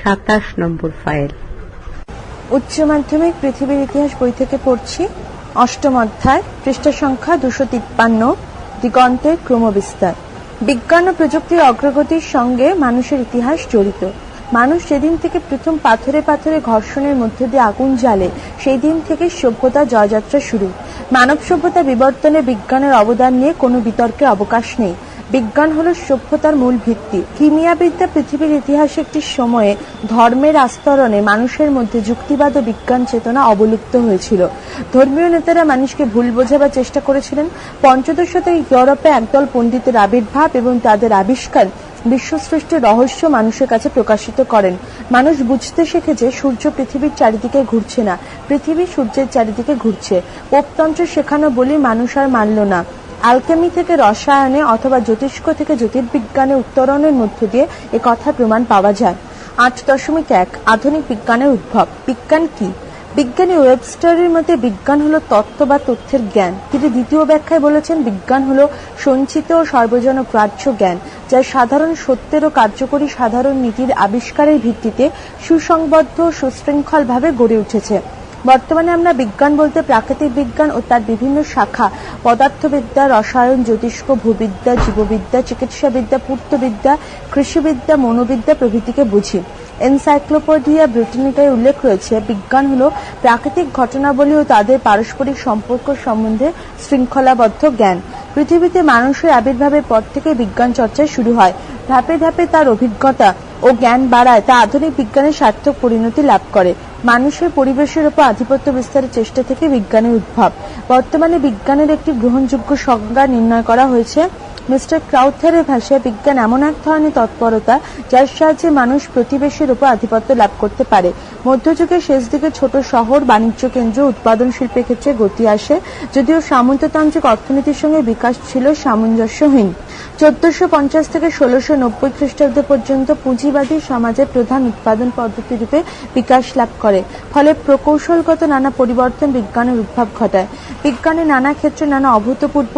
সাতাশ নম্বর ফাইল। উচ্চ মাধ্যমিক পৃথিবীর ইতিহাস বই থেকে পড়ছি। অষ্টম অধ্যায়, পৃষ্ঠা সংখ্যা দুশো তিপ্পান্ন, দিগন্তের ক্রমবিস্তার। বিজ্ঞান ও প্রযুক্তির অগ্রগতির সঙ্গে মানুষের ইতিহাস জড়িত। মানুষ যেদিন থেকে প্রথম পাথরে পাথরে ঘর্ষণের মধ্য দিয়ে আগুন জ্বালে সেই দিন থেকে সভ্যতা জয়যাত্রা শুরু। মানব সভ্যতা বিবর্তনে বিজ্ঞানের অবদান নিয়ে কোনো বিতর্কের অবকাশ নেই। বিজ্ঞান হলো সভ্যতার মূল ভিত্তি। কিমিয়াবিদ্যা পৃথিবীর ইতিহাসে একটি সময়ে ধর্মের আস্তরণে মানুষের মধ্যে যুক্তিবাদ ও বিজ্ঞান চেতনা অবলুপ্ত হয়েছিল। ধর্মীয় নেতারা মানুষকে ভুল বোঝাবার চেষ্টা করেছিলেন। পঞ্চদশ শতকে ইউরোপে একদল পণ্ডিতের আবির্ভাব এবং তাদের আবিষ্কার বিশ্ব সৃষ্টির রহস্য মানুষের কাছে প্রকাশিত করেন। মানুষ বুঝতে শিখে যে সূর্য পৃথিবীর চারিদিকে ঘুরছে না। পৃথিবী সূর্যের চারিদিকে ঘুরছে। পোপতন্ত্র শেখানো বলি মানুষ আর মানল না। অ্যালকেমি থেকে রসায়নে অথবা জ্যোতিষ্ক থেকে জ্যোতির্বিজ্ঞানে উত্তরণের মধ্য দিয়ে এ কথা প্রমাণ পাওয়া যায়। আট দশমিক এক, আধুনিক বিজ্ঞানের উদ্ভব। বিজ্ঞান কি? বিজ্ঞানী ওয়েবস্টারের মতে বিজ্ঞান হলো তত্ত্ব বা তথ্যের জ্ঞান। তিনি দ্বিতীয় ব্যাখ্যায় বলেছেন, বিজ্ঞান হলো সঞ্চিত ও সর্বজন গ্রাহ্য জ্ঞান, যা সাধারণ সত্যের ও কার্যকরী সাধারণ নীতির আবিষ্কারের ভিত্তিতে সুসংবদ্ধ সুশৃঙ্খলভাবে গড়ে উঠেছে। বর্তমানে আমরা বিজ্ঞান বলতে প্রাকৃতিক বিজ্ঞান ও তার বিভিন্ন শাখা, পদার্থবিদ্যা, রসায়ন, জ্যোতিষ্ক, ভূবিদ্যা, জীববিদ্যা, চিকিৎসাবিদ্যা, পূর্তবিদ্যা, কৃষিবিদ্যা, মনোবিদ্যা প্রভৃতিকে বুঝি। এনসাইক্লোপিডিয়া ব্রিটানিকায় উল্লেখ রয়েছে, বিজ্ঞান হল প্রাকৃতিক ঘটনাবলী ও তাদের পারস্পরিক সম্পর্ক সম্বন্ধে শৃঙ্খলাবদ্ধ জ্ঞান। পৃথিবীতে মানুষের আবির্ভাবের পর থেকে বিজ্ঞান চর্চা শুরু হয়। ধাপে ধাপে তার অভিজ্ঞতা ও জ্ঞান বাড়ায়, তা আধুনিক বিজ্ঞানের সার্থক পরিণতি লাভ করে। মানুষের পরিবেশের উপর আধিপত্য বিস্তারের চেষ্টা থেকে বিজ্ঞানের উদ্ভব। বর্তমানে বিজ্ঞানের একটি গ্রহণযোগ্য সংজ্ঞা নির্ণয় করা হয়েছে মিস্টার ক্রাউথারের ভাষায় বিজ্ঞান এমন এক ধরনের তৎপরতা, যার সাহায্যে মানুষ প্রতিবেশীর উপর আধিপত্য লাভ করতে পারে। মধ্যযুগের শেষ দিকে ছোট শহর, বাণিজ্য কেন্দ্র, উৎপাদন শিল্পের ক্ষেত্রে গতি আসে, যদিও সামন্ততান্ত্রিক অর্থনীতির সঙ্গে বিকাশ ছিল সামঞ্জস্যহীন। চোদ্দশো পঞ্চাশ থেকে ষোলোশো নব্বই খ্রিস্টাব্দ পর্যন্ত পুঁজিবাদী সমাজে প্রধান উৎপাদন পদ্ধতি রূপে বিকাশ লাভ করে, ফলে প্রকৌশলগত নানা পরিবর্তন বিজ্ঞানের উদ্ভব ঘটায়। বিজ্ঞানের নানা ক্ষেত্রে নানা অভূতপূর্ব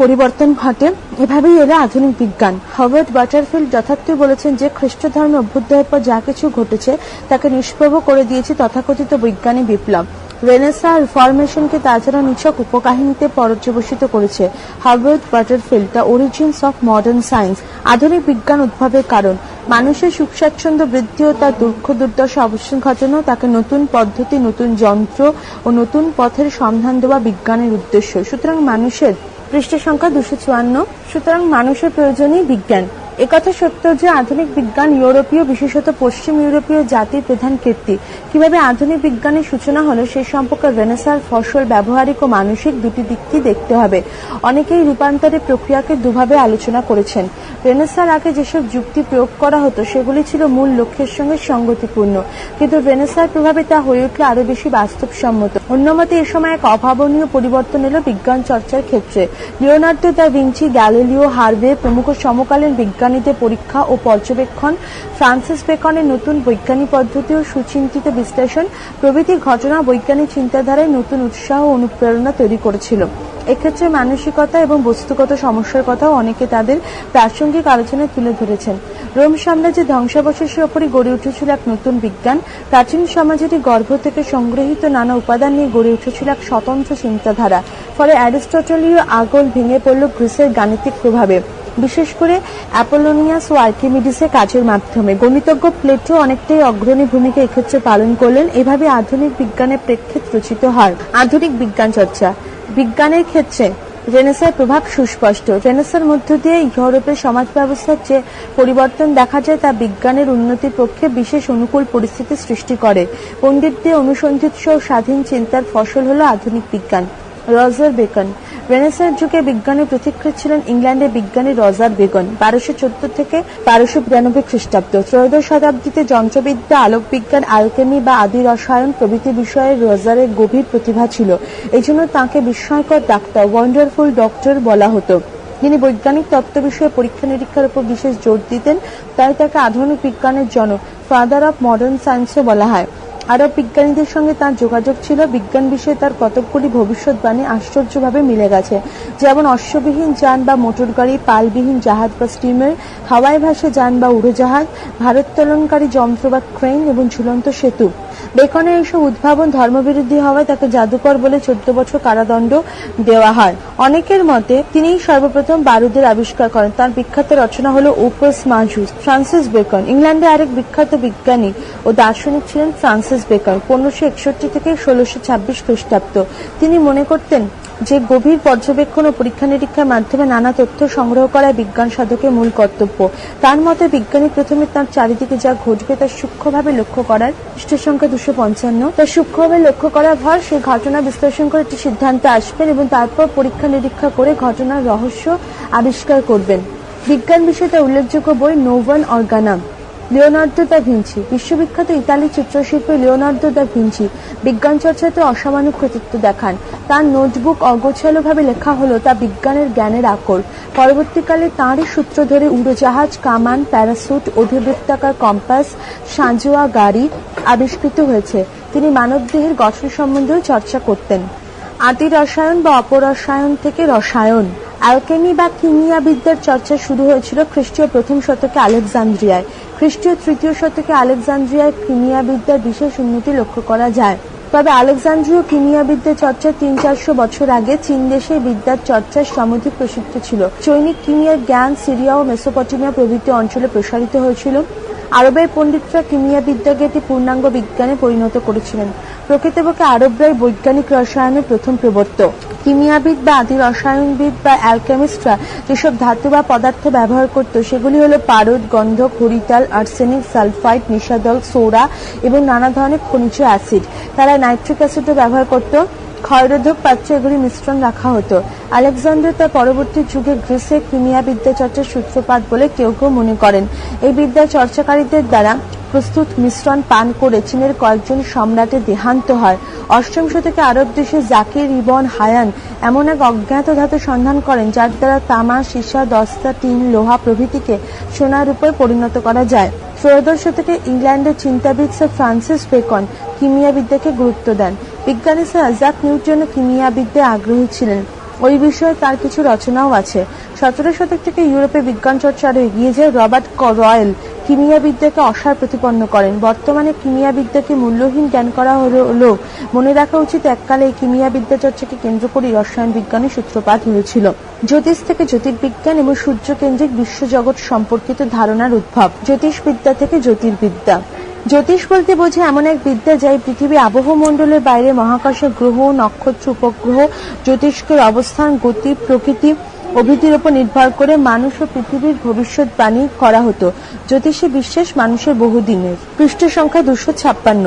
পরিবর্তন ঘটে। এভাবেই এলো আধুনিক বিজ্ঞান। হার্ভার্ড বাটারফিল্ড যথার্থই বলেছেন যে, খ্রিস্ট ধর্মে অভ্যুদয়ের পর যা কিছু ঘটেছে, তাকে নিষ্প্রভ করে দিয়েছে তথাকথিত বৈজ্ঞানিক বিপ্লব। রেনেসা রিফরমেশনকে তাছাড়া নিছক উপকাহিনীতে পর্যবসিত করেছে Herbert Butterfield the origins of modern science আধুনিক বিজ্ঞান উদ্ভবের কারণ। মানুষের সুখ স্বাচ্ছন্দ্য বৃদ্ধি ও তার দুঃখ দুর্দশা অবসান ঘটানো তাকে নতুন পদ্ধতি, নতুন যন্ত্র ও নতুন পথের সন্ধান দেওয়া বিজ্ঞানের উদ্দেশ্য। সুতরাং মানুষের পৃষ্ঠ সংখ্যা দুশো চুয়ান্ন। সুতরাং মানুষের প্রয়োজনই বিজ্ঞান। একথা সত্য যে আধুনিক বিজ্ঞান ইউরোপীয়, বিশেষত পশ্চিম ইউরোপীয় জাতির প্রধান কীর্তি। কীভাবে আধুনিক বিজ্ঞানের সূচনা হলো সে সম্পর্কে রেনেসার ফসল ব্যবহারিক ও মানসিক দুটি দিকটি দেখতে হবে। অনেকেই রূপান্তরের প্রক্রিয়াকে দুভাবে আলোচনা করেছেন। রেনেসার আগে যেসব যুক্তি প্রয়োগ করা হতো, সেগুলি ছিল মূল লক্ষ্যের সঙ্গে সঙ্গতিপূর্ণ। কিন্তু রেনেসার প্রভাবে তা হয়ে উঠল আরও বেশি বাস্তবসম্মত। অন্যমতে এ সময় এক অভাবনীয় পরিবর্তন এলো বিজ্ঞান চর্চার ক্ষেত্রে। Leonardo da Vinci, Galileo, Harvey প্রমুখ সমকালীন বিজ্ঞানীদের পরীক্ষা ও পর্যবেক্ষণ, ফ্রান্সিস বেকনের নতুন বৈজ্ঞানিক পদ্ধতি ও সুচিন্তিত বিশ্লেষণ প্রভৃতি ঘটনা বৈজ্ঞানিক চিন্তাধারায় নতুন উৎসাহ ও অনুপ্রেরণা তৈরি করেছিল। এক্ষেত্রে মানসিকতা এবং বস্তুগত সমস্যার কথাও অনেকে তাদের প্রাসঙ্গিক আলোচনায় তুলে ধরেছেন। রোম সাম্রাজ্যের ধ্বংসাবশেষের ওপরই গড়ে উঠেছিল এক নতুন বিজ্ঞান। প্রাচীন সমাজেরই গর্ভ থেকে সংগৃহীত নানা উপাদান নিয়ে গড়ে উঠেছিল এক স্বতন্ত্র চিন্তাধারা। ফলে অ্যারিস্টটলীয় আগল ভেঙে পড়ল গ্রিসের গাণিতিক প্রভাবে। বিশেষ করে অ্যাপোলোনিয়াস ও আর্কিমিডিসের কাজের মাধ্যমে। গণিতজ্ঞ প্লেটো অনেকটাই অগ্রণী ভূমিকা এক্ষেত্রে পালন করলেন। এভাবে আধুনিক বিজ্ঞানের প্রেক্ষিত রচিত হয়। আধুনিক বিজ্ঞান চর্চা। বিজ্ঞানের ক্ষেত্রে রেনেসার প্রভাব সুস্পষ্ট। রেনেসার মধ্য দিয়ে ইউরোপের সমাজ ব্যবস্থার যে পরিবর্তন দেখা যায়, তা বিজ্ঞানের উন্নতির পক্ষে বিশেষ অনুকূল পরিস্থিতি সৃষ্টি করে। পণ্ডিতদের অনুসন্ধিৎস স্বাধীন চিন্তার ফসল হল আধুনিক বিজ্ঞান। রজার বেকন রেনেসার যুগে বিজ্ঞানের প্রতিক্রিয়া ছিলেন ইংল্যান্ডের বিজ্ঞানী রজার বেগন বারোশো চোদ্দ থেকে বারোশো বিরানব্বই খ্রিস্টাব্দ। ত্রয়োদশ শতাব্দীতে যন্ত্রবিদ্যা, আলোকবিজ্ঞান আলকেমি বা আদি রসায়ন প্রভৃতি বিষয়ে রজারের গভীর প্রতিভা ছিল। এই জন্য তাঁকে বিস্ময়কর ডাক্তার ওয়ান্ডারফুল ডক্টর বলা হতো। তিনি বৈজ্ঞানিক তত্ত্ব বিষয়ে পরীক্ষা নিরীক্ষার উপর বিশেষ জোর দিতেন, তাই তাকে আধুনিক বিজ্ঞানের জনক ফাদার অফ মডার্ন সায়েন্সও বলা হয়। আরব বিজ্ঞানীদের সঙ্গে তার যোগাযোগ ছিল। বিজ্ঞান বিষয়ে তার কতকগুলি ভবিষ্যৎবাণী আশ্চর্যভাবে মিলে গেছে। যেমন অশ্ববিহীন যান বা মোটর গাড়ি, পালবিহীন জাহাজ বা স্টিমার হাওয়ায় ভাসে যান বা উড়োজাহাজ ভারোত্তোলনকারী যন্ত্র বা ক্রেন এবং ঝুলন্ত সেতু। বেকনের এইসব উদ্ভাবন ধর্মবিরোধী হওয়ায় তাকে জাদুকর বলে চোদ্দ বছর কারাদণ্ড দেওয়া হয়। অনেকের মতে তিনিই সর্বপ্রথম বারুদের আবিষ্কার করেন। তার বিখ্যাত রচনা হলো ওপাস মাজুস ফ্রান্সিস বেকন। ইংল্যান্ডে আরেক বিখ্যাত বিজ্ঞানী ও দার্শনিক ছিলেন ফ্রান্সিস বেকন পনেরোশো একষট্টি থেকে ষোলোশো ছাব্বিশ খ্রিস্টাব্দ। তিনি মনে করতেন যে গভীর পর্যবেক্ষণ ও পরীক্ষা নিরীক্ষার মাধ্যমে নানা তথ্য সংগ্রহ করা বিজ্ঞান সাধকের মূল কর্তব্য। তার মতে, বিজ্ঞানী প্রথমে তার চারিদিকে যা ঘটবে তা সূক্ষ্মভাবে লক্ষ্য করার পৃষ্ঠ সংখ্যা দুশো পঞ্চান্ন। তা সূক্ষ্মভাবে লক্ষ্য করার পর সেই ঘটনা বিশ্লেষণ করে একটি সিদ্ধান্তে আসবেন এবং তারপর পরীক্ষা নিরীক্ষা করে ঘটনার রহস্য আবিষ্কার করবেন। বিজ্ঞান বিষয়ে তার উল্লেখযোগ্য বই Novum Organum. Leonardo da Vinci, বিশ্ববিখ্যাত ইতালি চিত্রশিল্পী লিওনার্দো দা ভিঞ্চি বিজ্ঞান চর্চাতে অসামান্য কৃতিত্ব দেখান। তার নোটবুক অগোছালোভাবে লেখা হলো, তা বিজ্ঞানের জ্ঞানের আকর। পরবর্তীকালে তাঁরই সূত্র ধরে উড়োজাহাজ, কামান, প্যারাসুট, অধিবৃত্তাকার কম্পাস, সাঁজোয়া গাড়ি আবিষ্কৃত হয়েছে। তিনি মানবদেহের গঠন সম্বন্ধেও চর্চা করতেন। আদি রসায়ন বা অপরসায়ন থেকে রসায়ন। অ্যালকেমি বা কিমিয়া বিদ্যার চর্চা শুরু হয়েছিল খ্রিস্টীয় প্রথম শতকে আলেকজান্দ্রিয়ায়। খ্রিস্টীয় তৃতীয় শতকে আলেকজান্দ্রিয়ায় কিমিয়া বিদ্যার বিশেষ উন্নতি লক্ষ্য করা যায়। তবে আলেকজান্দ্রীয় কিমিয়া বিদ্যা চর্চা তিন চারশো বছর আগে চীন দেশে বিদ্যার চর্চার সমধিক প্রসিদ্ধ ছিল। চৈনিক কিমিয়ার জ্ঞান সিরিয়া ও মেসোপটেমিয়া প্রভৃতি অঞ্চলে প্রসারিত হয়েছিল। আরবের পণ্ডিতরা কিমিয়া বিদ্যাকে একটি পূর্ণাঙ্গ বিজ্ঞানে পরিণত করেছিলেন। প্রকৃতপক্ষে আরবরাই বৈজ্ঞানিক রসায়নের প্রথম প্রবর্তক কিমিয়াবিদ বা আদি রসায়নবিদ বা অ্যালকেমিস্টরা যেসব ধাতু বা পদার্থ ব্যবহার করত, সেগুলি হলো পারদ গন্ধক হরিতাল আর্সেনিক, সালফাইড, নিশাদল, সোডা এবং নানা ধরনের খনিজ অ্যাসিড। তারা নাইট্রিক অ্যাসিডও ব্যবহার করত। ক্ষয়রোধক পাত্রে এগুলি মিশ্রণ রাখা হতো। আলেকজান্ডার তার পরবর্তী যুগে গ্রিসে ক্রিমিয়া বিদ্যা চর্চার সূত্রপাত বলে কেউ কেউ মনে করেন। এই বিদ্যা চর্চাকারীদের দ্বারা প্রস্তুত মিশ্রণ পান করে চীনের কয়েকজন সম্রাটের দেহান্ত হয়। অষ্টম শতকে আরব দেশে জাকির ইবন হায়ান এমন এক অজ্ঞাত ধাতু সন্ধান করেন যার দ্বারা তামা, সীসা, দস্তা, টিন, লোহা প্রভৃতিকে সোনার উপর পরিণত করা যায়। ত্রয়োদশ শতকে ইংল্যান্ডের চিন্তাবিদ স্যার ফ্রান্সিস বেকন কিমিয়াবিদ্যাকে গুরুত্ব দেন। বিজ্ঞানী স্যার আজাক নিউটনও কিমিয়া বিদ্যায় আগ্রহী ছিলেন। ওই বিষয়ে তার কিছু রচনাও আছে। সতেরো শতক থেকে ইউরোপে বিজ্ঞান চর্চা আরও এগিয়ে যায় রবার্ট রয়েল। কিমিয়া বিদ্যাকে অসার প্রতিপন্ন করেন। বর্তমানে কিমিয়াবিদ্যাকে মূল্যহীন জ্ঞান করা হলো মনে রাখা উচিত, এককালে এই কিমিয়া বিদ্যা চর্চাকে কেন্দ্র করে রসায়ন বিজ্ঞানের সূত্রপাত হয়েছিল। জ্যোতিষ থেকে জ্যোতির্বিজ্ঞান এবং সূর্যকেন্দ্রিক বিশ্বজগৎ সম্পর্কিত ধারণার উদ্ভব। জ্যোতিষবিদ্যা থেকে জ্যোতির্বিদ্যা। জ্যোতিষ বলতে বোঝে এমন এক বিদ্যা যা এই পৃথিবী আবহমণ্ডলের বাইরে মহাকাশে গ্রহ, নক্ষত্র, উপগ্রহ, জ্যোতিষ্কের অবস্থান, গতি, প্রকৃতি প্রভৃতির উপর নির্ভর করে মানুষ ও পৃথিবীর ভবিষ্যৎবাণী করা হতো। জ্যোতিষে বিশ্বাস মানুষের বহুদিনের। পৃষ্ঠ সংখ্যা দুশো ছাপ্পান্ন।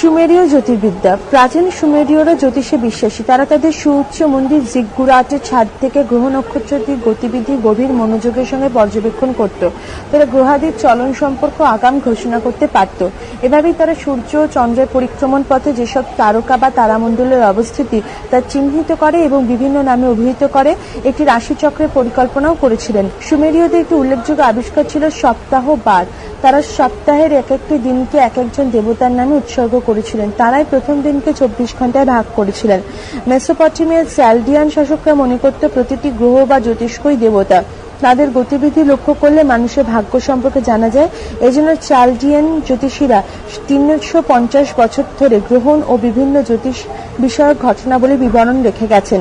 সুমেরীয় জ্যোতির্বিদ্যা, প্রাচীন সুমেরীয়রা জ্যোতিষে বিশ্বাসী। তারা তাদের সুউচ্চ মন্দির জিগুরাটের ছাদ থেকে গ্রহ নক্ষত্রটির গতিবিধি গভীর মনোযোগের সঙ্গে পর্যবেক্ষণ করত। তারা গ্রহাদির চলন সম্পর্ক আগাম ঘোষণা করতে পারত। এভাবেই তারা সূর্য ও চন্দ্রের পরিক্রমণ পথে যেসব তারকা বা তারামণ্ডলের অবস্থিতি তা চিহ্নিত করে এবং বিভিন্ন নামে অভিহিত করে, একটি রাশিচক্রের পরিকল্পনাও করেছিলেন। সুমেরীয়দের একটি উল্লেখযোগ্য আবিষ্কার ছিল সপ্তাহ বার তারা সপ্তাহের এক একটি দিনকে এক একজন দেবতার নামে উৎসর্গ করেছিলেন। তারাই প্রথম দিনকে চব্বিশ ঘন্টায় ভাগ করেছিলেন। মেসোপটেমিয়ার স্যালডিয়ান শাসকরা মনে করত প্রতিটি গ্রহ বা জ্যোতিষ্কই দেবতা। তাদের গতিবিধি লক্ষ্য করলে মানুষের ভাগ্য সম্পর্কে জানা যায়। এজন্য চার্লডিয়ান জ্যোতিষীরা তিনশো পঞ্চাশ বছর ধরে গ্রহণ ও বিভিন্ন জ্যোতিষ বিষয়ক ঘটনাবলী বিবরণ রেখে গেছেন।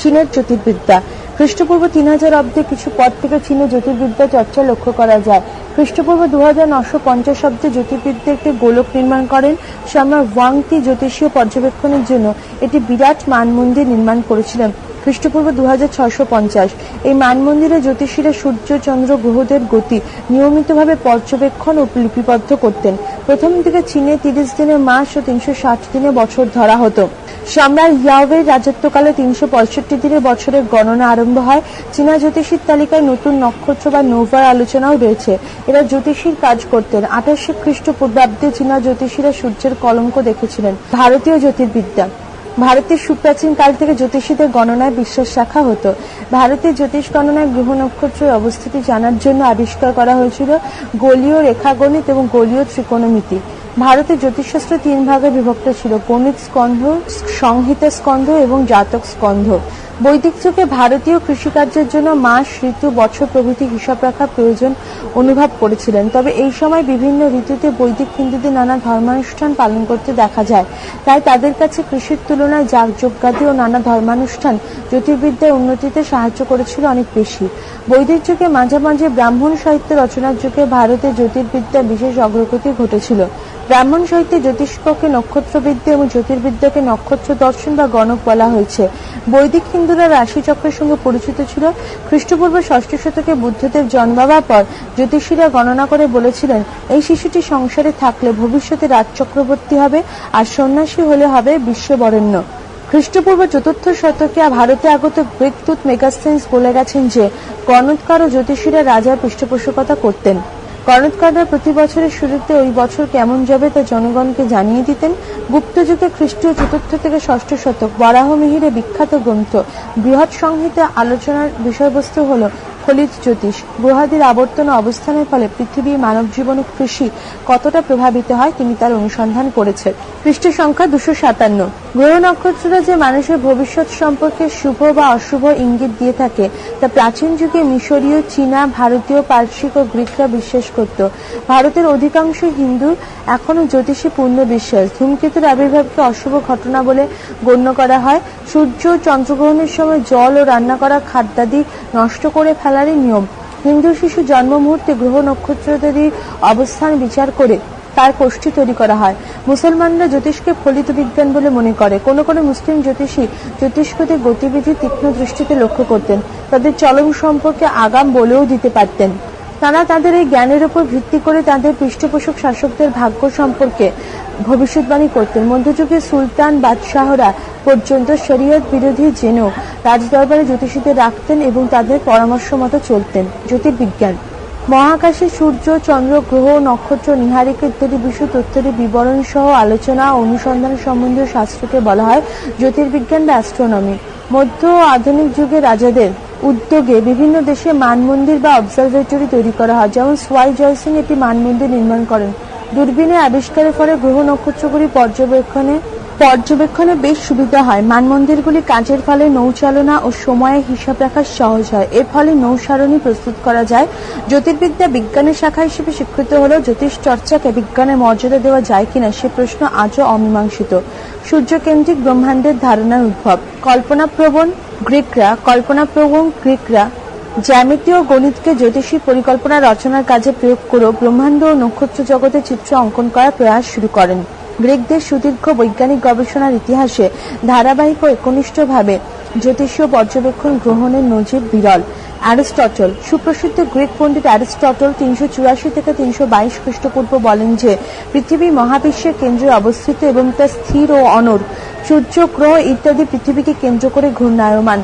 চীনের জ্যোতির্বিদ্যা। খ্রিস্টপূর্ব তিন হাজার অব্দে কিছু পদ থেকে চীনে জ্যোতির্বিদ্যা চর্চা লক্ষ্য করা যায়। খ্রিস্টপূর্ব দু হাজার নশো পঞ্চাশ অব্দে জ্যোতির্বিদ্যা একটি গোলক নির্মাণ করেন। স্বামী ওয়াংতি জ্যোতিষীয় পর্যবেক্ষণের জন্য এটি বিরাট মানমন্দির নির্মাণ করেছিলেন। খ্রিস্টপূর্ব দু এই মানমন্দিরে জ্যোতিষীরা সূর্য, চন্দ্র গ্রহদের গতি নিয়মিতভাবে পর্যবেক্ষণ ও লিপিবদ্ধ করতেন। প্রথম দিকে চীনে তিরিশ দিনের মাস ও তিনশো ষাট দিনে বছর ধরা হতো। সম্রাট ইয়াওয়ের রাজত্বকালে তিনশো পঁয়ষট্টি দিনের বছরের গণনা আরম্ভ হয়। চীনা জ্যোতিষীর তালিকায় নতুন নক্ষত্র বা নোভার আলোচনাও রয়েছে। এরা জ্যোতিষীর কাজ করতেন। আঠাশে খ্রিস্টপূর্বাব্দে চীনা জ্যোতিষীরা সূর্যের কলঙ্ক দেখেছিলেন। ভারতীয় জ্যোতির্বিদ্যা। ভারতের সুপ্রাচীন কাল থেকে জ্যোতিষীদের গণনায় বিশ্বাস রাখা হতো। ভারতের জ্যোতিষ গণনায় গ্রহ নক্ষত্রের অবস্থিতি জানার জন্য আবিষ্কার করা হয়েছিল গোলীয় রেখাগণিত এবং গোলীয় ত্রিকোণমিতি। ভারতের জ্যোতিষশাস্ত্র তিন ভাগে বিভক্ত ছিল গণিত স্কন্ধ, সংহিতা স্কন্ধ এবং জাতক স্কন্ধ। বৈদিক যুগে ভারতীয় কৃষিকার্যের জন্য মাস ঋতু বছর প্রভৃতি হিসাব রাখা প্রয়োজন অনুভব করেছিলেন। তবে এই সময় বিভিন্ন ঋতুতে বৈদিক হিন্দুদের নানা ধর্মানুষ্ঠান পালন করতে দেখা যায়। তাই তাদের কাছে কৃষির তুলনায় যাগযজ্ঞাদি ও নানা ধর্মানুষ্ঠান জ্যোতির্বিদ্যার উন্নতিতে সাহায্য করেছিল অনেক বেশি। বৈদিক যুগে মাঝে মাঝে ব্রাহ্মণ সাহিত্য রচনার যুগে ভারতে জ্যোতির্বিদ্যার বিশেষ অগ্রগতি ঘটেছিল। ব্রাহ্মণ সাহিত্যে জ্যোতিষ্ককে নক্ষত্রবিদ্যা এবং জ্যোতির্বিদ্যাকে নক্ষত্র দর্শন বা গণক বলা হয়েছে। বৈদিক হিন্দুরা রাশিচক্রের সঙ্গে পরিচিত ছিল। খ্রিস্টপূর্ব ষষ্ঠ শতকে বুদ্ধদেব জন্মাবার পর জ্যোতিষীরা গণনা করে বলেছিলেন, এই শিশুটি সংসারে থাকলে ভবিষ্যতে রাজ চক্রবর্তী হবে আর সন্ন্যাসী হলে হবে বিশ্ববরেণ্য। খ্রিস্টপূর্ব চতুর্থ শতকে ভারতে আগত গ্রিক দূত মেগাস্টেন্স বলে গেছেন যে গণৎকার ও জ্যোতিষীরা রাজার পৃষ্ঠপোষকতা করতেন। গণৎকাররা প্রতি বছরের শুরুতে ওই বছর কেমন যাবে তা জনগণকে জানিয়ে দিতেন গুপ্ত যুগে খ্রিস্টীয় চতুর্থ থেকে ষষ্ঠ শতক বরাহমিহিরে বিখ্যাত গ্রন্থ। বৃহৎ সংহিতা আলোচনার বিষয়বস্তু হল ফলিত জ্যোতিষ। গ্রহাদির আবর্তন অবস্থানের ফলে পৃথিবী মানব জীবন ও কৃষি কতটা প্রভাবিত হয় তিনি তার অনুসন্ধান করেছেন। পৃষ্ঠ সংখ্যা দুশো সাতান্ন। গ্রহ নক্ষত্ররা যে মানুষের ভবিষ্যৎ সম্পর্কে শুভ বা অশুভ ইঙ্গিত দিয়ে থাকে, তা প্রাচীন যুগে মিশরীয়, চীনা, ভারতীয় পার্শ্বিক ও গ্রিকরা বিশ্বাস করত। ভারতের অধিকাংশ হিন্দু এখনও জ্যোতিষী পূর্ণ বিশ্বাস। ধূমকেতুর আবির্ভাবকে অশুভ ঘটনা বলে গণ্য করা হয়। সূর্য চন্দ্রগ্রহণের সময় জল ও রান্না করা খাদ্যাদি নষ্ট করে ফেলারই নিয়ম। হিন্দু শিশু জন্ম মুহূর্তে গ্রহ নক্ষত্রদেরই অবস্থান বিচার করে তার কোষ্ঠী তৈরি করা হয়। মুসলমানরা জ্যোতিষকে ফলিত বিজ্ঞান বলে মনে করে। কোন কোন মুসলিম জ্যোতিষী জ্যোতিষ্কদের গতিবিধি তীক্ষ্ণ দৃষ্টিতে লক্ষ্য করতেন। তাদের চলন সম্পর্কে আগাম বলেও দিতে পারতেন। তারা তাদের এই জ্ঞানের উপর ভিত্তি করে তাদের পৃষ্ঠপোষক শাসকদের ভাগ্য সম্পর্কে ভবিষ্যৎবাণী করতেন। মধ্যযুগে সুলতান বাদশাহরা পর্যন্ত শরীয়ত বিরোধী জেনেও রাজদরবারে জ্যোতিষীদের রাখতেন এবং তাদের পরামর্শ মতো চলতেন। জ্যোতির্বিজ্ঞান। মহাকাশে সূর্য, চন্দ্র, গ্রহ, নক্ষত্র, নিহারিকা ইত্যাদি বিষয় তথ্যের বিবরণ সহ আলোচনা অনুসন্ধান সম্বন্ধীয় শাস্ত্রকে বলা হয় জ্যোতির্বিজ্ঞান বা অ্যাস্ট্রোনমি। মধ্য ও আধুনিক যুগে রাজাদের উদ্যোগে বিভিন্ন দেশে মানমন্দির বা অবজারভেটরি তৈরি করা হয়। যেমন সোয়াই জয়সিং একটি মানমন্দির নির্মাণ করেন। দূরবীনে আবিষ্কারের ফলে গ্রহ নক্ষত্রগুলি পর্যবেক্ষণে পর্যবেক্ষণে বেশ সুবিধা হয়। মানমন্দিরগুলি কাজের ফলে নৌচালনা ও সময়ের হিসাব রাখা সহজ হয়। এর ফলে নৌসারণী প্রস্তুত করা যায়। জ্যোতির্বিদ্যা বিজ্ঞানের শাখা হিসেবে স্বীকৃত হলেও জ্যোতিষ চর্চাকে বিজ্ঞানের মর্যাদা দেওয়া যায় কিনা সে প্রশ্ন আজও অমীমাংসিত। সূর্যকেন্দ্রিক ব্রহ্মাণ্ডের ধারণার উদ্ভব। কল্পনাপ্রবণ গ্রিকরা কল্পনাপ্রবণ গ্রিকরা জ্যামিতীয় গণিতকে জ্যোতিষী পরিকল্পনা রচনার কাজে প্রয়োগ করে ব্রহ্মাণ্ড ও নক্ষত্র জগতে চিত্র অঙ্কন করার প্রয়াস শুরু করেন। গ্রিকদের সুদীর্ঘ বৈজ্ঞানিক গবেষণার ইতিহাসে ধারাবাহিক ও একনিষ্ঠভাবে জ্যোতিষীয় পর্যবেক্ষণ গ্রহণের নজির বিরল। অ্যারিস্টটল। সুপ্রসিদ্ধ গ্রিক পণ্ডিত অ্যারিস্টটল তিনশো চুরাশি থেকে তিনশো বাইশ খ্রিস্টপূর্ব বলেন যে, পৃথিবী মহাবিশ্বের কেন্দ্রে অবস্থিত এবং তা স্থির ও অনর। সূর্য, গ্রহ ইত্যাদি পৃথিবীকে কেন্দ্র করে ঘূর্ণায়মান।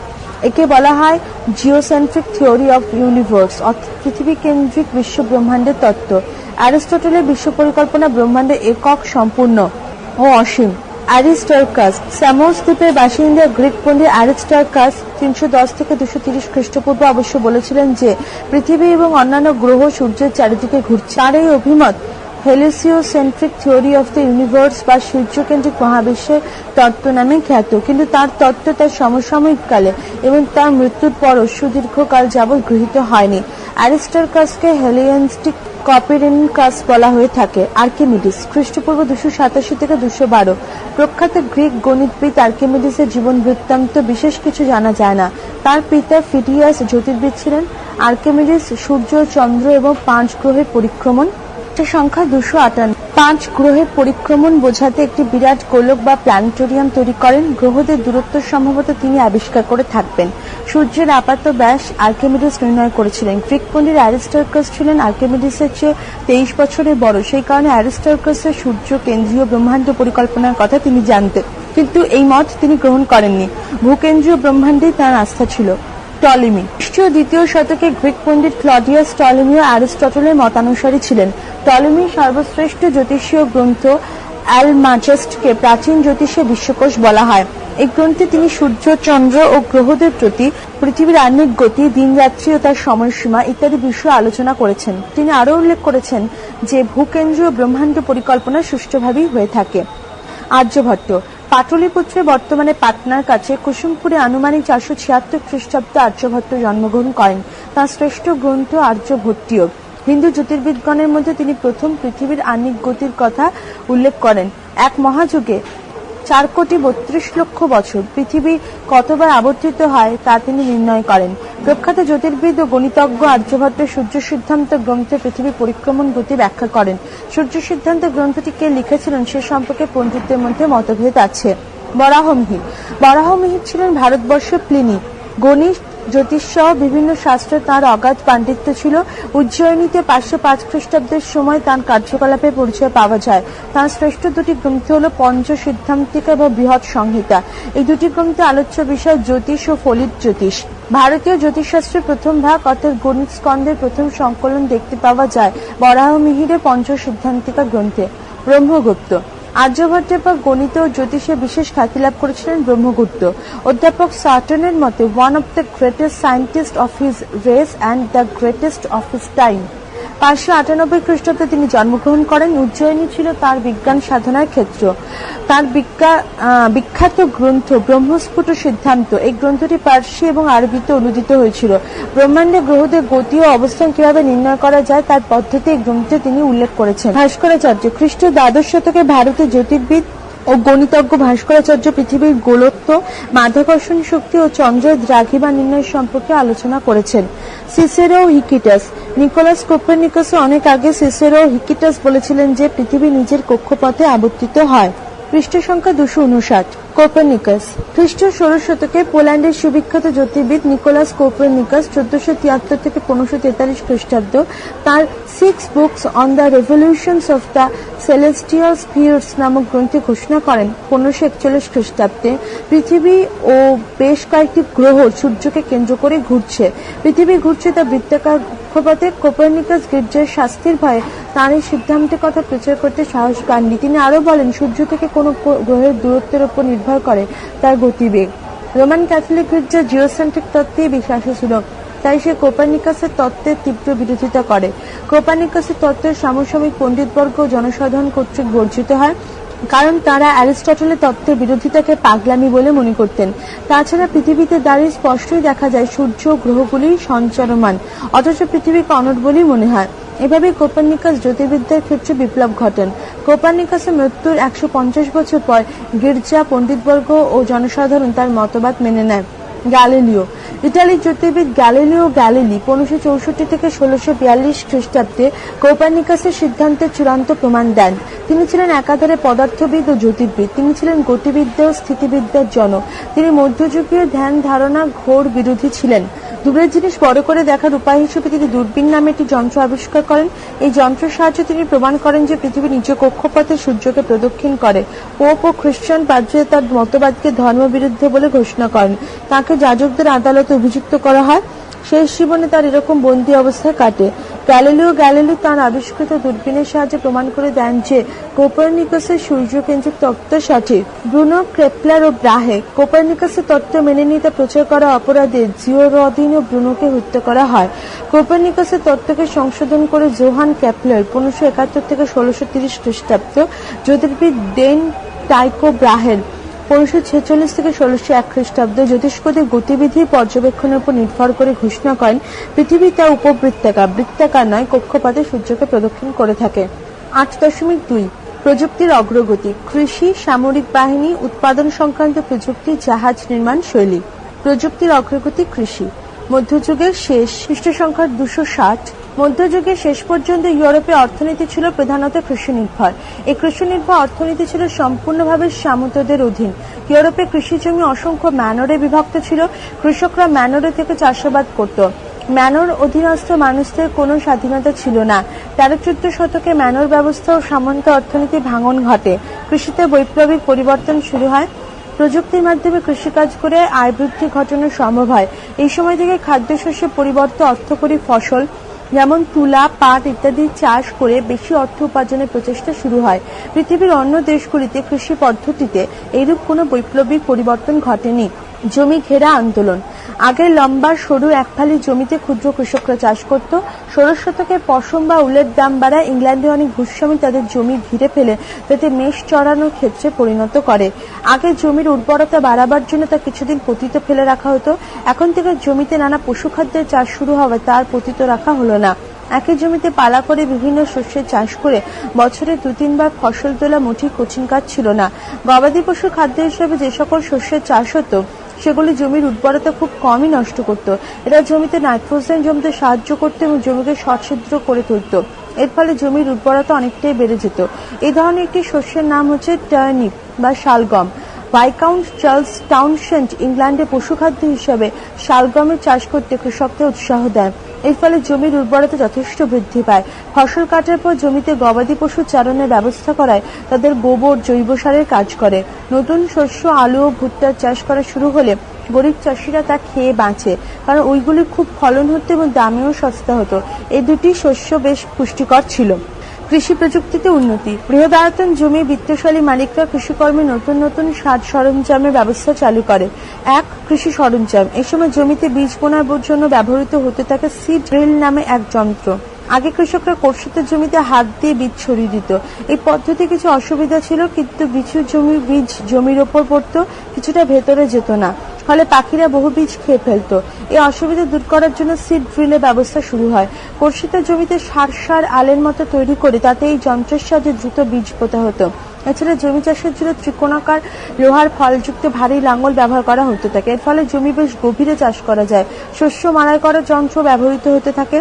একে বলা হয় জিওসেন্ট্রিক থিওরি অফ ইউনিভার্স অর্থাৎ পৃথিবী কেন্দ্রিক বিশ্ব ব্রহ্মাণ্ডের তত্ত্ব। অ্যারিস্টটলের বিশ্ব পরিকল্পনা ব্রহ্মাণ্ডের একক, সম্পূর্ণ ও অসীম। অ্যারিস্টার্কাস স্যামোস দ্বীপের বাসিন্দা গ্রিক পণ্ডিত অ্যারিস্টার্কাস তিনশো দশ থেকে দুশো তিরিশ খ্রিস্টপূর্ব অবশ্য বলেছিলেন যে পৃথিবী এবং অন্যান্য গ্রহ সূর্যের চারিদিকে ঘুরছে। তার এই অভিমত heliocentric theory of the universe বা সূর্যকেন্দ্রিক মহাবিশ্বের তত্ত্ব নামে খ্যাত, কিন্তু তার তত্ত্ব তার সমসাময়িক কালে এবং তার মৃত্যুর পরও সুদীর্ঘকাল যাবৎ গৃহীত হয়নি। অ্যারিস্টার্কাসকে হেলিয়ান্সটিক কপিরেনকাস বলা হয়ে থাকে, আর্কিমিডিস, খ্রিস্টপূর্ব দুশো সাতাশি থেকে দুশো বারো। প্রখ্যাত গ্রিক গণিতবিদ আর্কিমিডিসের জীবন বৃত্তান্ত বিশেষ কিছু জানা যায় না। তার পিতা ফিডিয়াস জ্যোতির্বিদ ছিলেন। আর্কিমিডিস সূর্য, চন্দ্র এবং পাঁচ গ্রহের পরিক্রমণ একটা সংখ্যা দুশো আটান্ন। পাঁচ গ্রহের পরিক্রমণ বোঝাতে একটি বিরাট গোলক বা প্ল্যানেটোরিয়াম তৈরি করেন। গ্রহদের দূরত্ব সম্ভবত তিনি আবিষ্কার করে থাকবেন। সূর্যের আপাত ব্যাস আর্কিমিডিস নির্ণয় করেছিলেন। গ্রিক পণ্ডিত অ্যারিস্টার্কাস ছিলেন আর্কিমিডিসের চেয়ে তেইশ বছরের বড়। সেই কারণে অ্যারিস্টার্কাসের সূর্য কেন্দ্রীয় ব্রহ্মাণ্ড পরিকল্পনার কথা তিনি জানতেন। কিন্তু এই মত তিনি গ্রহণ করেননি। ভূকেন্দ্রীয় ব্রহ্মাণ্ডেই তার আস্থা ছিল। টলিমি। খ্রিস্টীয় দ্বিতীয় শতকে গ্রিক পণ্ডিত ক্লডিয়াস টলিমিও অ্যারিস্টটলের মতানুসারী ছিলেন। টলিমি সর্বশ্রেষ্ঠ জ্যোতিষীয় গ্রন্থ অ্যালমাজেস্টকে প্রাচীন জ্যোতিষীয় বিশ্বকোষ বলা হয়। এই গ্রন্থে তিনি সূর্য, চন্দ্র ও গ্রহদের প্রতি পৃথিবীর আহ্নিক গতি দিন রাত্রি ও তার সময়সীমা ইত্যাদি বিষয়ে আলোচনা করেছেন। তিনি আরও উল্লেখ করেছেন যে, ভূকেন্দ্রীয় ব্রহ্মাণ্ড পরিকল্পনা সুষ্ঠুভাবেই হয়ে থাকে। আর্যভট্ট পাটলিপুত্রে বর্তমানে পাটনার কাছে কুসুমপুরে আনুমানিক চারশো ছিয়াত্তর খ্রিস্টাব্দে আর্যভট্ট জন্মগ্রহণ করেন। তাঁর শ্রেষ্ঠ গ্রন্থ আর্যভট্টীয় হিন্দু জ্যোতির্বিদগণের মধ্যে তিনি প্রথম পৃথিবীর আনিক গতির কথা উল্লেখ করেন। এক মহাযুগে চার কোটি বত্রিশ লক্ষ বছর পৃথিবী কতবার আবর্তিত হয় তা তিনি নির্ণয় করেন। প্রখ্যাত জ্যোতির্বিদ ও গণিতজ্ঞ আর্যভট্ট সূর্য সিদ্ধান্ত গ্রন্থে পৃথিবী পরিক্রমণ গতি ব্যাখ্যা করেন। সূর্য সিদ্ধান্ত গ্রন্থটিকে লিখেছিলেন সে সম্পর্কে পণ্ডিতদের মধ্যে মতভেদ আছে। বরাহমিহির। বরাহমিহির ছিলেন ভারতবর্ষের প্লিনি। গণিত জ্যোতিষ সহ বিভিন্ন শাস্ত্রে তার অগাধ পাণ্ডিত্য ছিল। উজ্জয়িনীতে পাঁচশো পাঁচ খ্রিস্টাব্দের সময় তার কার্যকলাপের পরিচয় পাওয়া যায়। তার শ্রেষ্ঠ দুটি গ্রন্থ হল পঞ্চ সিদ্ধান্তিকা এবং বৃহৎ সংহিতা। এই দুটি গ্রন্থে আলোচ্য বিষয় জ্যোতিষ ও ফলিত জ্যোতিষ। ভারতীয় জ্যোতিষশাস্ত্রের প্রথম ভাগ, অর্থাৎ গণিত স্কন্ধের প্রথম সংকলন দেখতে পাওয়া যায় বরাহ মিহিরের পঞ্চ সিদ্ধান্তিকা গ্রন্থে। ব্রহ্মগুপ্ত আর্যভট্টের গণিত ও জ্যোতিষে বিশেষ খ্যাতি লাভ করেছিলেন ব্রহ্মগুপ্ত। অধ্যাপক সার্টনের মতে one of the greatest scientist of his race and the greatest of his time পাঁচশো আটানব্বই খ্রিস্টাব্দে তিনি জন্মগ্রহণ করেন। উজ্জয়িনী ছিল তার বিজ্ঞান সাধনার ক্ষেত্র। তার বিখ্যাত গ্রন্থ ব্রহ্মস্ফুট সিদ্ধান্ত। এই গ্রন্থটি পার্সি এবং আরবিতে অনুদিত হয়েছিল। ব্রহ্মাণ্ডে গ্রহদের গতি ও অবস্থান কীভাবে নির্ণয় করা যায় তার পদ্ধতি এই গ্রন্থে তিনি উল্লেখ করেছেন। ভাস্করাচার্য খ্রিস্ট দ্বাদশ শতকে ভারতে জ্যোতির্বিদ ও গণিতজ্ঞ ভাস্করাচার্য পৃথিবীর গোলত্ব, মাধ্যাকর্ষণ শক্তি ও চন্দ্রের দ্রাঘিমা নির্ণয় সম্পর্কে আলোচনা করেছেন। সিসেরো হিকিটাস। নিকোলাস কোপারনিকাস অনেক আগে সিসেরো হিকিটাস বলেছিলেন যে পৃথিবী নিজের কক্ষপথে আবর্তিত হয়। পৃষ্ঠ সংখ্যা দুশো উনষাট। কোপারনিকাস। খ্রিস্ট ষোড়শ শতকে পোল্যান্ডের সুবিখ্যাত জ্যোতির্বিদ নিকোলাস কোপারনিকাস চোদ্দশো তিয়াত্তর থেকে পনেরোশো তেতাল্লিশ খ্রিস্টাব্দ তার six books on the revolutions of the celestial spheres নামক গ্রন্থে ঘোষণা করেন পনেরোশো একচল্লিশ খ্রিস্টাব্দে। পৃথিবী ও বেশ কয়েকটি গ্রহ সূর্যকে কেন্দ্র করে ঘুরছে। পৃথিবী ঘুরছে তা বৃত্তাকার কক্ষপথে কোপারনিকাস গির্জার শাস্তির ভয়ে তার এই সিদ্ধান্তের কথা প্রচার করতে সাহস পাননি। তিনি আরও বলেন, সূর্য থেকে কোনো গ্রহের দূরত্বের উপর নির্ভর করে তার গতিবেগ। রোমান ক্যাথলিক গির্জা জিওসেন্ট্রিক তত্ত্বে বিশ্বাসী ছিল, তাই সে কোপারনিকাসের তত্ত্বের তীব্র বিরোধিতা করে। কোপারনিকাসের তত্ত্বের সমসাময়িক পণ্ডিতবর্গ জনসাধারণ কর্তৃক বর্জিত হয়। কারণ তারা অ্যারিস্টটলের তত্ত্বের বিরোধিতাকে পাগলামি বলে মনে করতেন। তাছাড়া পৃথিবীতে দাঁড়িয়ে স্পষ্টই দেখা যায় সূর্য গ্রহগুলি সঞ্চরমান, অথচ পৃথিবীকে অনট বলেই মনে হয়। এভাবে কোপার্নিকাস জ্যোতির্বিদ্যার ক্ষেত্রে বিপ্লব ঘটেন। কোপার্নিকাসের মৃত্যুর একশো পঞ্চাশ বছর পর গির্জা, পণ্ডিতবর্গ ও জনসাধারণ তার মতবাদ মেনে নেয়। গ্যালিলিও। ইটালির জ্যোতির্বিদ গ্যালিলিও গ্যালিলি পনেরোশো চৌষট্টি থেকে ষোলোশো বিয়াল্লিশ খ্রিস্টাব্দে কৌপানিকাসের সিদ্ধান্তের চূড়ান্ত প্রমাণ দেন। তিনি ছিলেন একাধারে পদার্থবিদ ও জ্যোতির্বিদ। তিনি ছিলেন গতিবিদ্যা ও স্থিতিবিদ্যার জনক। তিনি মধ্যযুগীয় ধ্যান ধারণা ঘোর বিরোধী ছিলেন। দূরের জিনিস বড় করে দেখার উপায় হিসেবে তিনি দূরবীন নামে একটি যন্ত্র আবিষ্কার করেন। এই যন্ত্রের সাহায্যে তিনি প্রমাণ করেন যে পৃথিবী নিজ কক্ষপথে সূর্যকে প্রদক্ষিণ করে। পোপ ও খ্রিস্টান পাদ্রী তার মতবাদকে ধর্মবিরুদ্ধে বলে ঘোষণা করেন। তাকে যাজকদের আদালতে অভিযুক্ত করা হয়। শেষ জীবনে তার এরকম বন্দী অবস্থায় কাটে। গ্যালিলিও গ্যালিলি তার আবিষ্কৃত দূরবীনের সাহায্যে প্রমাণ করে দেন যে কোপারনিকাসের সূর্যকেন্দ্রিক তত্ত্ব সঠিক। ব্রুনো ক্রেপলার ও ব্রাহে কোপারনিকাসের তত্ত্ব মেনে নিতে প্রচার করা অপরাধে জিওরদিন ও ব্রুনোকে হত্যা করা হয়। কোপারনিকাসের তত্ত্বকে সংশোধন করে জোহান ক্যাপলার পনেরোশো একাত্তর থেকে ষোলোশো তিরিশ খ্রিস্টাব্দ জ্যোতির্বিদ ডেন টাইকো ব্রাহেল পনেরোশো ছেচল্লিশ থেকে ষোলোশো এক খ্রিস্টাব্দে জ্যোতিষ্কদের গতিবিধি পর্যবেক্ষণের উপর নির্ভর করে ঘোষণা করেন, পৃথিবী তা উপবৃত্তাকার। বৃত্তাকার নয়, কক্ষপাতে সূর্যকে প্রদক্ষিণ করে থাকে। আট দশমিক দুই, প্রযুক্তির অগ্রগতি। কৃষি, সামরিক বাহিনী, উৎপাদন সংক্রান্ত প্রযুক্তি, জাহাজ নির্মাণ শৈলী। প্রযুক্তির অগ্রগতি কৃষি। মধ্যযুগের শেষ খ্রিস্ট সংখ্যা দুশো ষাট। মধ্যযুগের শেষ পর্যন্ত ইউরোপে অর্থনীতি ছিল প্রধানত কৃষি নির্ভর এই কৃষি নির্ভর অর্থনীতি ছিল সম্পূর্ণভাবে সামন্তদের অধীন। ইউরোপে কৃষি জমি অসংখ্য ম্যানরে বিভক্ত ছিল। কৃষকরা ম্যানরে থেকে চাষাবাদ করত। ম্যানর অধীনস্থ মানুষদের কোনো স্বাধীনতা ছিল না। তেরো চোদ্দ শতকে ম্যানর ব্যবস্থা ও সামন্ত অর্থনীতি ভাঙন ঘটে। কৃষিতে বৈপ্লবিক পরিবর্তন শুরু হয়। প্রযুক্তির মাধ্যমে কৃষিকাজ করে আয় বৃদ্ধি ঘটানো সম্ভব হয়। এই সময় থেকে খাদ্যশস্যের পরিবর্তে অর্থকরী ফসল যেমন তুলা, পাট ইত্যাদি চাষ করে বেশি অর্থ উপার্জনের প্রচেষ্টা শুরু হয়। পৃথিবীর অন্য দেশগুলিতে কৃষি পদ্ধতিতে এইরূপ কোনো বৈপ্লবিক পরিবর্তন ঘটেনি। জমি ঘেরা আন্দোলন। আগে লম্বা সরু একফালি জমিতে ক্ষুদ্র কৃষকরা চাষ করত। ষোড়শ শতকে পশম বা উলের দাম বাড়ায় ইংল্যান্ডে অনেক ভূস্বামী তাদের জমি ঘিরে ফেলে তাতে মেষ চড়ানোর ক্ষেত্রে পরিণত করে। আগে জমির উর্বরতা বাড়াবার জন্য তা কিছুদিন পতিত ফেলে রাখা হতো। এখন থেকে জমিতে নানা পশুখাদ্যের চাষ শুরু হওয়ায় তার পতিত রাখা হলো না। একই জমিতে পালা করে বিভিন্ন শস্যের চাষ করে বছরে দু, তিনবার ফসল তোলা মুঠি কঠিন কাজ ছিল না। গবাদি পশুর খাদ্য হিসেবে যে সকল শস্যের চাষ হতো সেগুলি জমির উর্বরতা খুব কমই নষ্ট করত। এরা জমিতে নাইট্রোজেন জমিতে সাহায্য করত এবং জমিকে সচ্ছিদ্র করে তুলত। এর ফলে জমির উর্বরতা অনেকটাই বেড়ে যেত। এই ধরনের একটি শস্যের নাম হচ্ছে টার্নিপ বা শালগম। ভাইকাউন্ট চার্লস টাউনশেন্ট ইংল্যান্ডে পশুখাদ্য হিসাবে শালগমের চাষ করতে কৃষকদের উৎসাহ দেয়। এর ফলে জমির উর্বরতা যথেষ্ট বৃদ্ধি পায়। ফসল কাটার পর জমিতে গবাদি পশু চারণের ব্যবস্থা করায় তাদের গোবর, জৈব সারের কাজ করে। নতুন শস্য, আলু ও ভুট্টার চাষ করা শুরু হলে গরিব চাষিরা তা খেয়ে বাঁচে। কারণ ওইগুলি খুব ফলন হতো এবং দামেও সস্তা হতো। এই দুটি শস্য বেশ পুষ্টিকর ছিল। কৃষি প্রযুক্তিতে উন্নতি। বৃহদায়তন জমি বিত্তশালী মালিকরা কৃষিকর্মে নতুন নতুন সাজ সরঞ্জামের ব্যবস্থা চালু করে। এক, কৃষি সরঞ্জাম। এ সময় জমিতে বীজ বোনার জন্য ব্যবহৃত হতে থাকে সিড ড্রিল নামে এক যন্ত্র। আগে কৃষকরা কর্ষিতের জমিতে হাত দিয়ে বীজ ছড়িয়ে দিত। এই পদ্ধতি কিছু অসুবিধা ছিল, কিন্তু বিছু জমির বীজ জমির ওপর পড়তো, কিছুটা ভেতরে যেত না। ফলে পাখিরা বহু বীজ খেয়ে ফেলতো। এই অসুবিধা দূর করার জন্য সিড ড্রিলের ব্যবস্থা শুরু হয়। কর্ষিত জমিতে সার সার, আলের মতো তৈরি করে তাতে এই যন্ত্রের সাহায্যে দ্রুত বীজ পোতা হতো। এছাড়া জমি চাষের জন্য ত্রিকোণাকার লোহার ফলযুক্ত ভারী লাঙ্গল ব্যবহার করা হতে থাকে। এর ফলে জমি বেশ গভীরে চাষ করা যায়। শস্য মাড়াই করার যন্ত্র ব্যবহৃত হতে থাকে।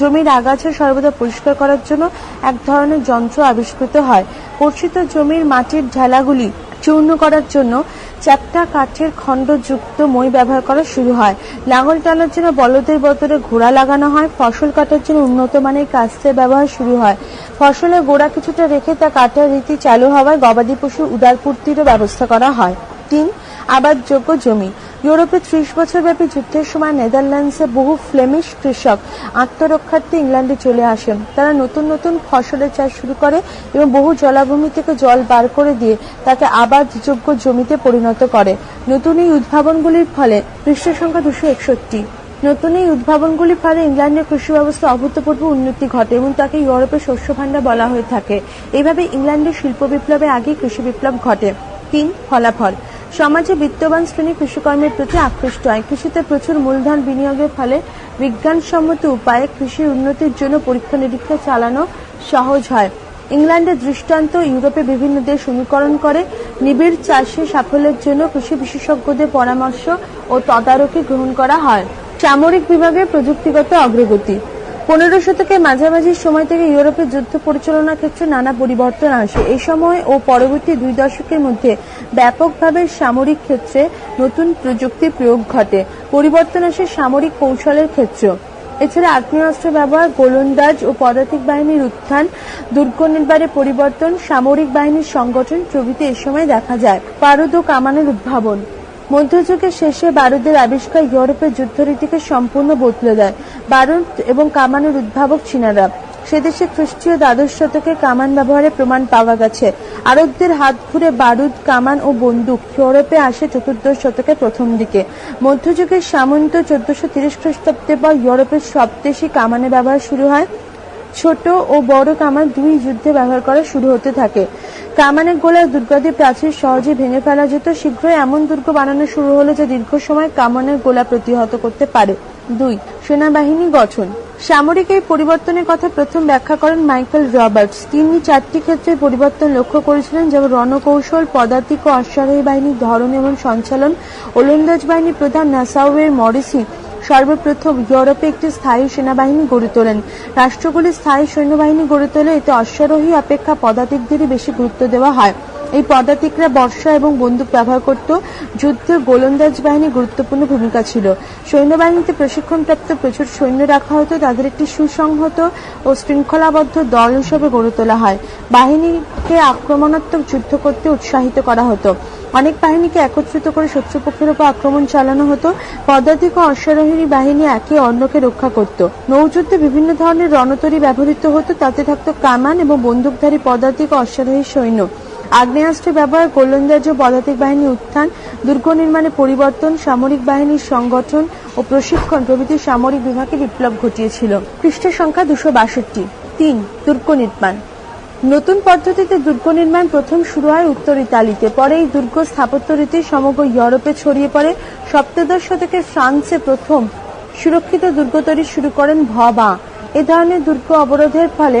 জমির আগাছা সর্বদা পরিষ্কার করার জন্য এক ধরনের যন্ত্র আবিষ্কৃত হয়। কর্ষিত জমির মাটির ঢেলাগুলি চূর্ণ করার জন্য চ্যাপ্টা কাঠের খণ্ডযুক্ত মই ব্যবহার করা শুরু হয়। লাঙল টানার জন্য বলদের বদলে ঘোড়া লাগানো হয়। ফসল কাটার জন্য উন্নত মানের কাস্তের ব্যবহার শুরু হয়। ফসলের গোড়া কিছুটা রেখে তা কাটার রীতি চালু হওয়ায় গবাদি পশুর উদারপূর্তিরও ব্যবস্থা করা হয়। তিন আবাদযোগ্য জমি। ইউরোপে ত্রিশ বছর ব্যাপী যুদ্ধের সময় নেদারল্যান্ডসে বহু ফ্লেমিশ কৃষক আত্মরক্ষার্থে ইংল্যান্ডে চলে আসেন। তারা নতুন নতুন ফসলের চাষ শুরু করে এবং বহু জলাভূমি থেকে জল বার করে দিয়ে তাকে আবাদযোগ্য জমিতে পরিণত করে। নতুন এই উদ্ভাবনগুলির ফলে পৃষ্ঠ সংখ্যা দুশো একষট্টি। নতুন এই উদ্ভাবনগুলির ফলে ইংল্যান্ডের কৃষি ব্যবস্থা অভূতপূর্ব উন্নতি ঘটে এবং তাকে ইউরোপের শস্য ভাণ্ডার বলা হয়ে থাকে। এইভাবে ইংল্যান্ডের শিল্প বিপ্লবের আগেই কৃষি বিপ্লব ঘটে। তিন ফলাফল। সমাজে বিত্তবান শ্রেণি কৃষিকর্মের প্রতি আকৃষ্ট। হয় কৃষিতে প্রচুর মূলধন বিনিয়োগের ফলে বিজ্ঞানসম্মত উপায়ে কৃষির উন্নতির জন্য পরীক্ষা নিরীক্ষা চালানো সহজ হয়। ইংল্যান্ডের দৃষ্টান্ত, ইউরোপে বিভিন্ন দেশ অনুকরণ করে নিবিড় চাষে সাফল্যের জন্য কৃষি বিশেষজ্ঞদের পরামর্শ ও তদারকি গ্রহণ করা হয়। সামরিক বিভাগের প্রযুক্তিগত অগ্রগতি। পনেরো শতকের মাঝামাঝি সময় থেকে ইউরোপে যুদ্ধ পরিচালনার ক্ষেত্রে নানা পরিবর্তন আসে। এই সময় ও পরবর্তী দুই দশকের মধ্যে ব্যাপকভাবে সামরিক ক্ষেত্রে নতুন প্রযুক্তির প্রয়োগ ঘটে। পরিবর্তন আসে সামরিক কৌশলের ক্ষেত্রেও এছাড়া আগ্নেয়াস্ত্র ব্যবহার, গোলন্দাজ ও পদাতিক বাহিনীর উত্থান দুর্গ নির্মাণের পরিবর্তন, সামরিক বাহিনীর সংগঠন প্রভৃতি এ সময় দেখা যায়। পারদ ও কামানের উদ্ভাবন। মধ্যযুগের শেষে বারুদের আবিষ্কার ইউরোপের যুদ্ধরীতিকে সম্পূর্ণ বদলে দেয়। বারুদ এবং কামানের উদ্ভাবক চীনারা। সেদেশে খ্রিস্টীয় দ্বাদশ শতকে কামান ব্যবহারের প্রমাণ পাওয়া গেছে। আরবদের হাত ঘুরে বারুদ, কামান ও বন্দুক ইউরোপে আসে চতুর্দশ শতকের প্রথম দিকে। মধ্যযুগের সামন্ত চোদ্দশো তিরিশ খ্রিস্টাব্দে পর ইউরোপের সব দেশই কামানের ব্যবহার শুরু হয়। ছোট ও বড় কামান দুই যুদ্ধে ব্যবহার করা শুরু হতে থাকে। কামানের গোলায় দুর্গাদি প্রাচীর সহজে ভেঙে ফেলা যেত, শীঘ্রই এমন দুর্গ বানানো শুরু হলো যে দীর্ঘ সময় কামানের গোলা প্রতিহত করতে পারে। দুই, সেনাবাহিনী গঠন। সামরিক এই পরিবর্তনের কথা প্রথম ব্যাখ্যা করেন মাইকেল রবার্টস। তিনি চারটি ক্ষেত্রে পরিবর্তন লক্ষ্য করেছিলেন, যেমন রণকৌশল, পদাতিক ও অশ্বারোহী বাহিনীর ধরন এবং সঞ্চালন। ওলন্দাজ বাহিনী প্রধান নাসাউয়ের মরিসি সর্বপ্রথম ইউরোপে একটি স্থায়ী সেনাবাহিনী গড়ে তোলেন। রাষ্ট্রগুলি স্থায়ী সৈন্যবাহিনী গড়ে তোলে, এতে অশ্বারোহী অপেক্ষা পদাতিকদেরই বেশি গুরুত্ব দেওয়া হয়। এই পদাতিকরা বর্ষা এবং বন্দুক ব্যবহার করত। যুদ্ধে গোলন্দাজ বাহিনী গুরুত্বপূর্ণ ভূমিকা ছিল। সৈন্যবাহিনীতে প্রশিক্ষণপ্রাপ্ত প্রচুর সৈন্য রাখা হতো। তাদের একটি সুসংহত ও শৃঙ্খলাবদ্ধ দল হিসেবে গড়ে তোলা হয়। বাহিনীকে আক্রমণাত্মক যুদ্ধ করতে উৎসাহিত করা হতো। অনেক বাহিনীকে একত্রিত করে শত্রুপক্ষের উপর আক্রমণ চালানো হতো। পদাতিক ও অশ্বারোহী বাহিনী একে অন্যকে রক্ষা করত। নৌযুদ্ধে বিভিন্ন ধরনের রণতরী ব্যবহৃত হতো। তাতে থাকতো কামান এবং বন্দুকধারী পদাতিক অশ্বারোহী সৈন্য। আগ্নেয়াস্ত্র ব্যবহার গোলন্দাজ পদাতিক বাহিনী উত্থান দুর্গ নির্মাণে পরিবর্তন, সামরিক বাহিনীর সংগঠন ও প্রশিক্ষণ প্রভৃতি সামরিক বিভাগে বিপ্লব ঘটিয়েছিল। পৃষ্ঠের সংখ্যা দুশো বাষট্টি। তিন দুর্গ নির্মাণ নতুন পদ্ধতিতে দুর্গ নির্মাণ প্রথম শুরু হয় উত্তর ইতালিতে। পরে এই দুর্গ স্থাপত্য রীতি সমগ্র ইউরোপে ছড়িয়ে পড়ে। সপ্তদশ শতকে ফ্রান্সে প্রথম সুরক্ষিত দুর্গ তৈরি শুরু করেন ভবা। এ ধরনের দুর্গ অবরোধের ফলে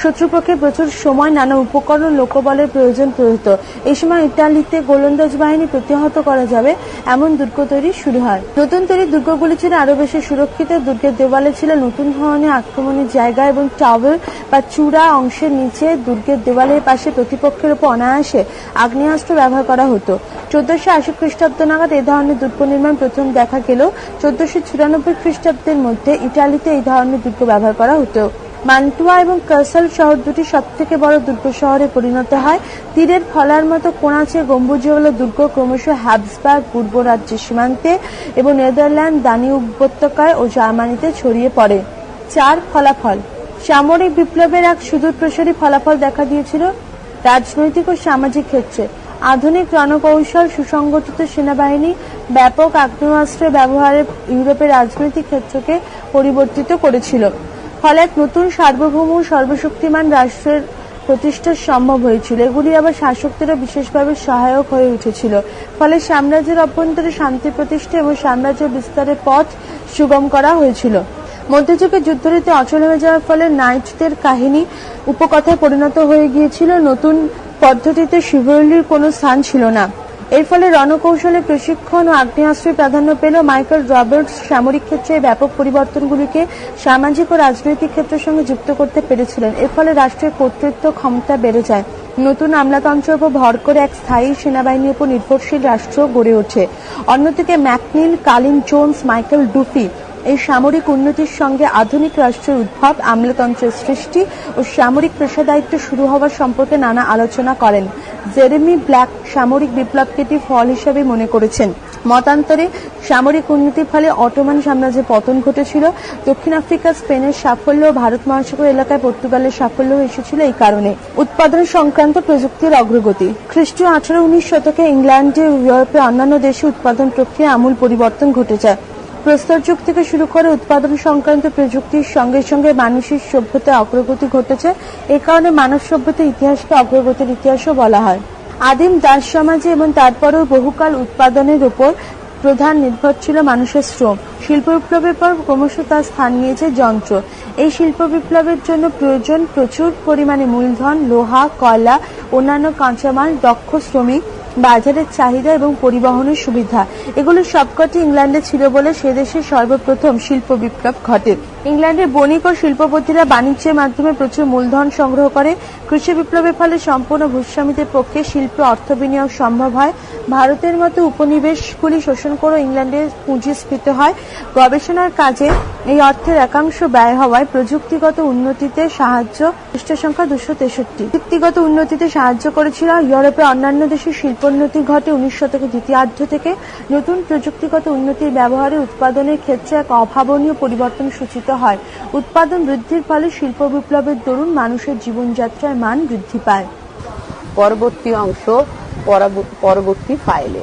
শত্রুপক্ষে প্রচুর সময় নানা উপকরণ লোকবলের প্রয়োজন হতো এই সময় ইতালিতে গোলন্দাজ বাহিনী প্রতিহত করা যাবে, এমন দুর্গ তৈরি শুরু হয়। নতুন তৈরি দুর্গগুলি ছিল আরও বেশি সুরক্ষিত। দুর্গের দেওয়ালে ছিল নতুন ধরনের আক্রমণের জায়গা এবং টাওয়ার বা চূড়া অংশের নিচে দুর্গের দেওয়ালের পাশে প্রতিপক্ষের উপর অনায়াসে আগ্নেয়াস্ত্র ব্যবহার করা হতো। চোদ্দশো আশি খ্রিস্টাব্দ নাগাদ এ ধরনের দুর্গ নির্মাণ প্রথম দেখা গেলেও চোদ্দশো চুরানব্বই খ্রিস্টাব্দের মধ্যে ইটালিতে এই ধরনের দুর্গ ব্যবহার করা হতো। মান্টুয়া এবং কাসাল শহর দুটি সব থেকে বড় দুর্গ শহরে পরিণত হয়। তীরের ফলার মতো কোনাচে গম্বুজওয়ালা দুর্গ, ক্রমশ হ্যাবসবার্গ পূর্ব রাজ্যের সীমান্তে এবং নেদারল্যান্ড দানি উপত্যকায় ও জার্মানিতে ছড়িয়ে পড়ে। চার ফলাফল। সামরিক বিপ্লবের এক সুদূর প্রসারী ফলাফল দেখা দিয়েছিল রাজনৈতিক ও সামাজিক ক্ষেত্রে। আধুনিক রণকৌশল, সুসংগঠিত সেনাবাহিনী, ব্যাপক আগ্নেয়াস্ত্রের ব্যবহারে ইউরোপের রাজনৈতিক ক্ষেত্রকে পরিবর্তিত করেছিল। ফলে এক নতুন সার্বভৌম সর্বশক্তিমান রাষ্ট্রের প্রতিষ্ঠা সম্ভব হয়েছিল। এগুলি আবার শাসকদেরও বিশেষভাবে সহায়ক হয়ে উঠেছিল। ফলে সাম্রাজ্যের অভ্যন্তরে শান্তি প্রতিষ্ঠা এবং সাম্রাজ্য বিস্তারের পথ সুগম করা হয়েছিল। মধ্যযুগে যুদ্ধরীতি অচল হয়ে যাওয়ার ফলে নাইটদের কাহিনী উপকথায় পরিণত হয়ে গিয়েছিল। নতুন পদ্ধতিতে শিবরলির কোনো স্থান ছিল না। এর ফলে রণকৌশলে প্রশিক্ষণ ও আগ্নেয়াস্ত্রের প্রাধান্য পেল মাইকেল রবার্টস সামরিক ক্ষেত্রে ব্যাপক পরিবর্তনগুলিকে সামাজিক ও রাজনৈতিক ক্ষেত্রের সঙ্গে যুক্ত করতে পেরেছিলেন। এর ফলে রাষ্ট্রের কর্তৃত্ব ক্ষমতা বেড়ে যায়। নতুন আমলাতন্ত্র উপর ভর করে এক স্থায়ী সেনাবাহিনীর উপর নির্ভরশীল রাষ্ট্র গড়ে ওঠে। অন্যদিকে ম্যাকনিল কালিন জোনস মাইকেল ডুফি এই সামরিক উন্নতির সঙ্গে আধুনিক রাষ্ট্রের উদ্ভব, আমলাতন্ত্রের সৃষ্টি ও সামরিক পেশাদায়িত্ব শুরু হওয়ার সম্পর্কে নানা আলোচনা করেন। জেরেমি ব্ল্যাক সামরিক বিপ্লবকে ফল হিসেবে মনে করেছেন। মতান্তরে, সামরিক উন্নতির ফলে অটোমান সাম্রাজ্যের পতন ঘটেছিল। দক্ষিণ আফ্রিকা, স্পেনের সাফল্য ও ভারত মহাসাগর এলাকায় পর্তুগালের সাফল্য এসেছিল এই কারণে। উৎপাদন সংক্রান্ত প্রযুক্তির অগ্রগতি। খ্রিস্টীয় আঠারো উনিশ শতকে ইংল্যান্ডে ইউরোপে অন্যান্য দেশে উৎপাদন প্রক্রিয়া আমূল পরিবর্তন ঘটে যায় প্রস্তর যুগ থেকে শুরু করে উৎপাদন সংক্রান্ত প্রযুক্তির সঙ্গে সঙ্গে মানুষের সভ্যতায় অগ্রগতি ঘটেছে। এ কারণে মানব সভ্যতার ইতিহাসকে অগ্রগতির ইতিহাসও বলা হয়। আদিম দাস সমাজে এবং তারপরেও বহুকাল উৎপাদনের উপর প্রধান নির্ভর ছিল মানুষের শ্রম। শিল্প বিপ্লবের পর ক্রমশ তার স্থান নিয়েছে যন্ত্র। এই শিল্প বিপ্লবের জন্য প্রয়োজন প্রচুর পরিমাণে মূলধন, লোহা, কয়লা, অন্যান্য কাঁচামাল, দক্ষ শ্রমিক বাজারের চাহিদা এবং পরিবহনের সুবিধা। এগুলো সবকটি ইংল্যান্ডে ছিল বলে সে দেশে সর্বপ্রথম শিল্প বিপ্লব ঘটে। ইংল্যান্ডের বণিক ও শিল্পপতিরা বাণিজ্যের মাধ্যমে প্রচুর মূলধন সংগ্রহ করে। কৃষি বিপ্লবের ফলে সম্পূর্ণ ভূস্বামীদের পক্ষে শিল্পে অর্থ বিনিয়োগ সম্ভব হয়। ভারতের মতো উপনিবেশগুলি শোষণ করে ইংল্যান্ডে পুঁজি স্ফীত হয়। গবেষণার কাজে এই অর্থের একাংশ ব্যয় হওয়ায় প্রযুক্তিগত উন্নতিতে সাহায্য পৃষ্ঠ সংখ্যা দুশো তেষট্টি। প্রযুক্তিগত উন্নতিতে সাহায্য করেছিল ইউরোপের অন্যান্য দেশে শিল্পোন্নতি ঘটে উনিশ শতকের দ্বিতীয়ার্ধ থেকে। নতুন প্রযুক্তিগত উন্নতির ব্যবহারে উৎপাদনের ক্ষেত্রে এক অভাবনীয় পরিবর্তন সূচিত হয়। উৎপাদন বৃদ্ধির ফলে শিল্প বিপ্লবের দরুন মানুষের জীবনযাত্রার মান বৃদ্ধি পায়। পরবর্তী অংশ পরব- পরবর্তী ফাইলে